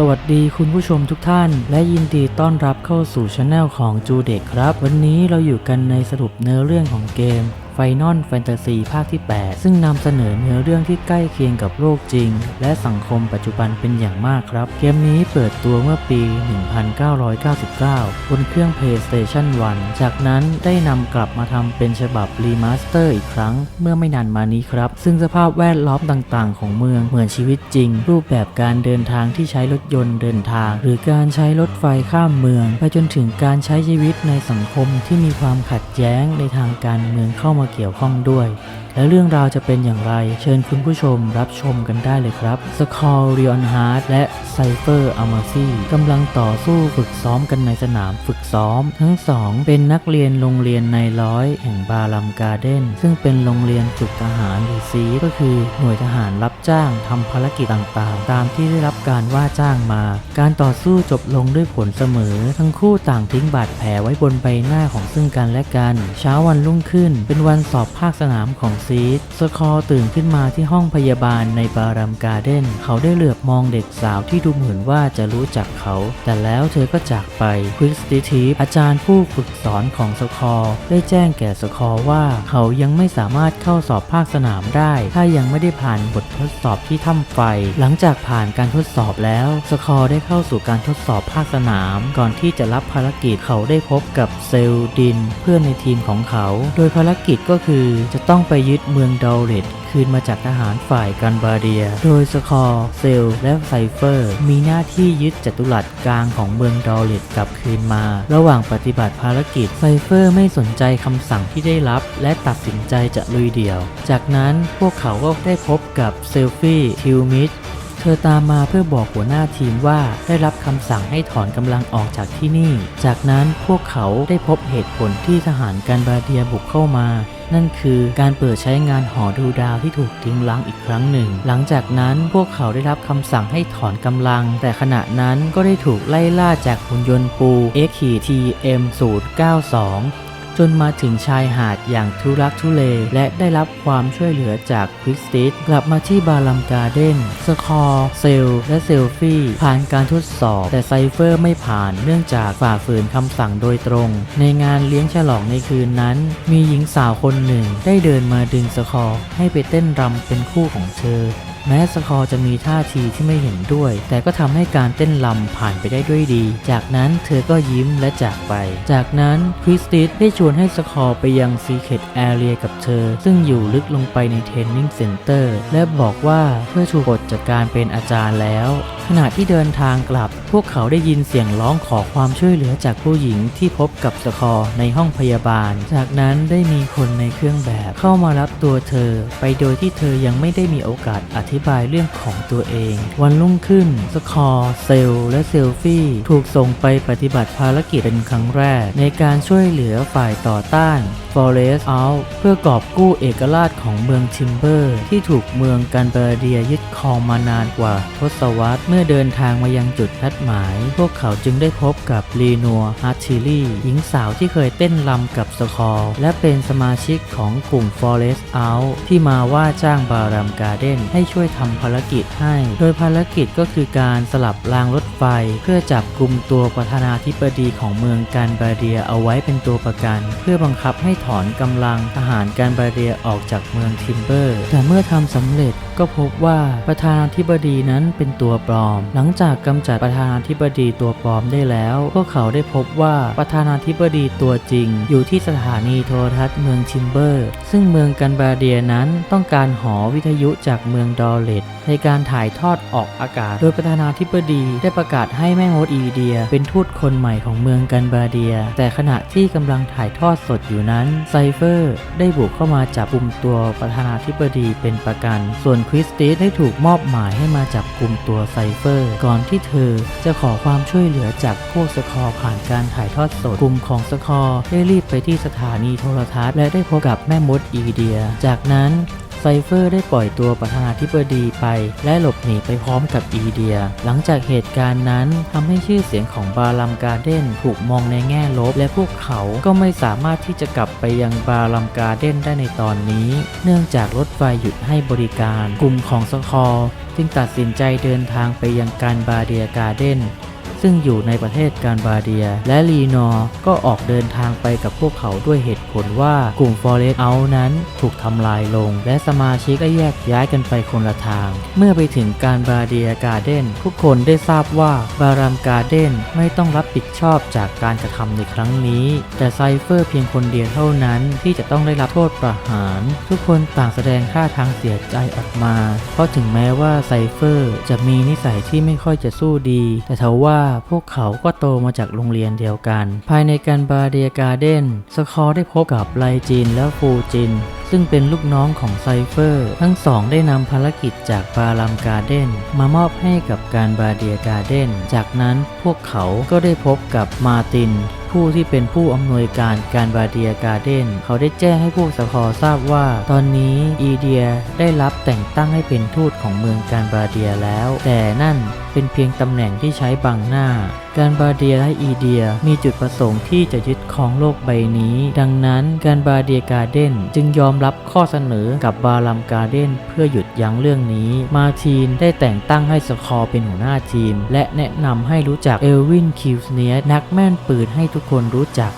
สวัสดีคุณผู้ชมทุกท่าน และยินดีต้อนรับเข้าสู่ช anel ของจูเด็กครับ วันนี้เราอยู่กันในสรุปเนื้อเรื่องของเกม ไฟนอลแฟนตาซีภาคที่ 8 ซึ่งนำเสนอเนื้อเรื่องที่ใกล้เคียงกับโลกจริง และสังคมปัจจุบันเป็นอย่างมากครับ เกมนี้เปิดตัวเมื่อปี 1999 บนเครื่อง PlayStation 1 จากนั้นได้นำกลับมาทำเป็นฉบับรีมาสเตอร์อีกครั้ง เมื่อไม่นานมานี้ครับ ซึ่งสภาพแวดล้อมต่างๆ ของเมืองเหมือนชีวิตจริง รูปแบบการเดินทางที่ใช้รถยนต์เดินทาง หรือการใช้รถไฟข้ามเมือง ไปจนถึงการใช้ชีวิตในสังคมที่มีความขัดแย้งในทางการเมืองเข้ามาเกี่ยวข้องด้วย และเรื่องราวจะเป็นอย่างไร เชิญคุณผู้ชมรับชมกันได้เลยครับสคอร์เรียนฮาร์ดและไซเฟอร์อามาซีกำลังต่อสู้ฝึกซ้อมกันในสนามฝึกซ้อม ทั้งสองเป็นนักเรียนโรงเรียนในร้อยแห่งบาลัมการ์เดนซึ่งเป็นโรงเรียนฝึกทหารหรือซีก็คือหน่วยทหารรับจ้างทำภารกิจต่างๆ ตามที่ได้รับการว่าจ้างมา การต่อสู้จบลงด้วยผลเสมอ ทั้งคู่ต่างทิ้งบาดแผลไว้บนใบหน้าของซึ่งกันและกัน เช้าวันรุ่งขึ้น เป็นวันสอบภาคสนามของซีดสคอร์ตื่นขึ้นมาที่ห้องพยาบาลในบารัมการ์เดนเขาได้เหลือบมองเด็กสาวที่ดูเหมือนว่าจะรู้จักเขา แต่แล้วเธอก็จากไปควิสติทีฟอาจารย์ผู้ฝึกสอนของสคอร์ได้แจ้งแก่สคอร์ว่า เขายังไม่สามารถเข้าสอบภาคสนามได้ ถ้ายังไม่ได้ผ่านบททดสอบที่ถ้ำไฟ หลังจากผ่านการทดสอบแล้วสคอร์ได้เข้าสู่การทดสอบภาคสนาม ก่อนที่จะรับภารกิจเขาได้พบกับเซลดิน เพื่อนในทีมของเขา โดยภารกิจก็คือจะต้องไปยึดเมืองดอลเลตคืนมาจากทหารฝ่ายกันบาเดีย โดยสคอร์เซล และไซเฟอร์ มีหน้าที่ยึดจัตุรัสกลางของเมืองดอลเลตกลับคืนมา ระหว่างปฏิบัติภารกิจไซเฟอร์ไม่สนใจคำสั่งที่ได้รับ และตัดสินใจจะลุยเดี่ยว จากนั้นพวกเขาก็ได้พบกับเซลฟี่ทิวมิดเธอตามมาเพื่อบอกหัวหน้าทีมว่าได้รับคำสั่งให้ถอนกำลังออกจากที่นี่ จากนั้นพวกเขาได้พบเหตุผลที่ทหารการบาเดียบุกเข้ามา นั่นคือการเปิดใช้งานหอดูดาวที่ถูกทิ้งล้างอีกครั้งหนึ่ง หลังจากนั้นพวกเขาได้รับคำสั่งให้ถอนกำลัง แต่ขณะนั้นก็ได้ถูกไล่ล่าจากหุ่นยนต์ปู XTM 092 จนมาถึงชายหาดอย่างทุรักทุเล และได้รับความช่วยเหลือจากควิกสติสกลับมาที่บาลัมการ์เดนสคอร์เซล และเซลฟี่ผ่านการทดสอบ แต่ไซเฟอร์ไม่ผ่านเนื่องจากฝ่าฝืนคำสั่งโดยตรง ในงานเลี้ยงฉลองในคืนนั้น มีหญิงสาวคนหนึ่งได้เดินมาดึงสคอร์ให้ไปเต้นรำเป็นคู่ของเธอแม้สคอร์จะมีท่าทีที่ไม่เห็นด้วย แต่ก็ทำให้การเต้นลำผ่านไปได้ด้วยดี จากนั้นเธอก็ยิ้มและจากไป จากนั้นคริสติสได้ชวนให้สคอร์ไปยังซีเคดแอเรียกับเธอ ซึ่งอยู่ลึกลงไปในเทรนนิ่งเซ็นเตอร์และบอกว่าเพื่อถูกปลดจากการเป็นอาจารย์แล้ว ขณะที่เดินทางกลับ พวกเขาได้ยินเสียงร้องขอความช่วยเหลือจากผู้หญิงที่พบกับสคอร์ในห้องพยาบาล จากนั้นได้มีคนในเครื่องแบบเข้ามารับตัวเธอ ไปโดยที่เธอยังไม่ได้มีโอกาสอธิบายเรื่องของตัวเอง วันรุ่งขึ้นสคอร์เซลและเซลฟี่ถูกส่งไปปฏิบัติภารกิจเป็นครั้งแรก ในการช่วยเหลือฝ่ายต่อต้าน Forest Out เพื่อกอบกู้เอกราชของเมืองทิมเบอร์ ที่ถูกเมืองกันเบเดียยึดครองมานานกว่าทศวรรษเมื่อเดินทางมายังจุดนัดหมาย พวกเขาจึงได้พบกับลีนัวฮัตชิลี่หญิงสาวที่เคยเต้นรำกับสคอร์และเป็นสมาชิกของกลุ่ม Forest Out ที่มาว่าจ้างบารัมการ์เด้นให้ช่วยทำภารกิจให้ โดยภารกิจก็คือการสลับรางรถไฟ เพื่อจับกลุ่มตัวประธานาธิบดีของเมืองการบาเดียเอาไว้เป็นตัวประกัน เพื่อบังคับให้ถอนกำลังทหารการบาเดียออกจากเมืองทิมเบอร์ แต่เมื่อทำสำเร็จก็พบว่าประธานาธิบดีนั้นเป็นตัวปลอมหลังจากกำจัดประธานาธิบดีตัวปลอมได้แล้ว พวกเขาได้พบว่าประธานาธิบดีตัวจริง อยู่ที่สถานีโทรทัศน์เมืองทิมเบอร์ ซึ่งเมืองกันบาเดียนั้นต้องการหอวิทยุจากเมืองดอลเลตในการถ่ายทอดออกอากาศ โดยประธานาธิบดีได้ประกาศให้แม่มดอีเดีย เป็นทูตคนใหม่ของเมืองกันบาเดีย แต่ขณะที่กำลังถ่ายทอดสดอยู่นั้นไซเฟอร์ได้บุกเข้ามาจับกลุ่มตัวประธานาธิบดีเป็นประกัน ส่วนคริสติสได้ถูกมอบหมายให้มาจับกลุ่มตัวไซเฟอร์ ก่อนที่เธอจะขอความช่วยเหลือจากพวกสคอร์ผ่านการถ่ายทอดสดกลุ่มของสคอร์ได้รีบไปที่สถานีโทรทัศน์และได้พบกับแม่มดอีเดีย จากนั้น ไซเฟอร์ได้ปล่อยตัวประธานาธิบดีไป และหลบหนีไปพร้อมกับอีเดีย หลังจากเหตุการณ์นั้นทำให้ชื่อเสียงของบาลัมการ์เดนถูกมองในแง่ลบ และพวกเขาก็ไม่สามารถที่จะกลับไปยังบาลัมการ์เดนได้ในตอนนี้ เนื่องจากรถไฟหยุดให้บริการ กลุ่มของสคอร์จึงตัดสินใจเดินทางไปยังการบาเดียการ์เดน ซึ่งอยู่ในประเทศการบาเดีย และลีนอร์ก็ออกเดินทางไปกับพวกเขาด้วยเหตุผลว่ากลุ่มฟอเรสเอานั้นถูกทำลายลง และสมาชิกก็แยกย้ายกันไปคนละทาง เมื่อไปถึงการบาเดียการ์เด้นทุกคนได้ทราบว่าบารามการ์เด้นไม่ต้องรับผิดชอบจากการกระทำในครั้งนี้ แต่ไซเฟอร์เพียงคนเดียวเท่านั้นที่จะต้องได้รับโทษประหาร ทุกคนต่างแสดงท่าทางเสียใจออกมา เพราะถึงแม้ว่าไซเฟอร์จะมีนิสัยที่ไม่ค่อยจะสู้ดี แต่ทว่าพวกเขาก็โตมาจากโรงเรียนเดียวกัน ภายในการบาเดียการ์เดนสคอร์ได้พบกับไลจินและฟูจิน ซึ่งเป็นลูกน้องของไซเฟอร์ ทั้งสองได้นำภารกิจจากบาลัมการ์เดนมามอบให้กับการบาเดียการ์เดนจากนั้นพวกเขาก็ได้พบกับมาตินผู้ที่เป็นผู้อำนวยการการบาเดียการ์เด้นเขาได้แจ้งให้พวกสคอทราบว่า ตอนนี้อีเดียได้รับแต่งตั้งให้เป็นทูตของเมืองการบาเดียแล้ว แต่นั่นเป็นเพียงตำแหน่งที่ใช้บังหน้า การบาเดียและอีเดียมีจุดประสงค์ที่จะยึดครองโลกใบนี้ ดังนั้นการบาเดียการ์เด้นจึงยอมรับข้อเสนอกับบาลัมการ์เด้นเพื่อหยุดยั้งเรื่องนี้ มาทีนได้แต่งตั้งให้สคอร์เป็นหัวหน้าทีม และแนะนำให้รู้จักเอลวินคิวสเนียนักแม่นปืนให้ทุกคนรู้จัก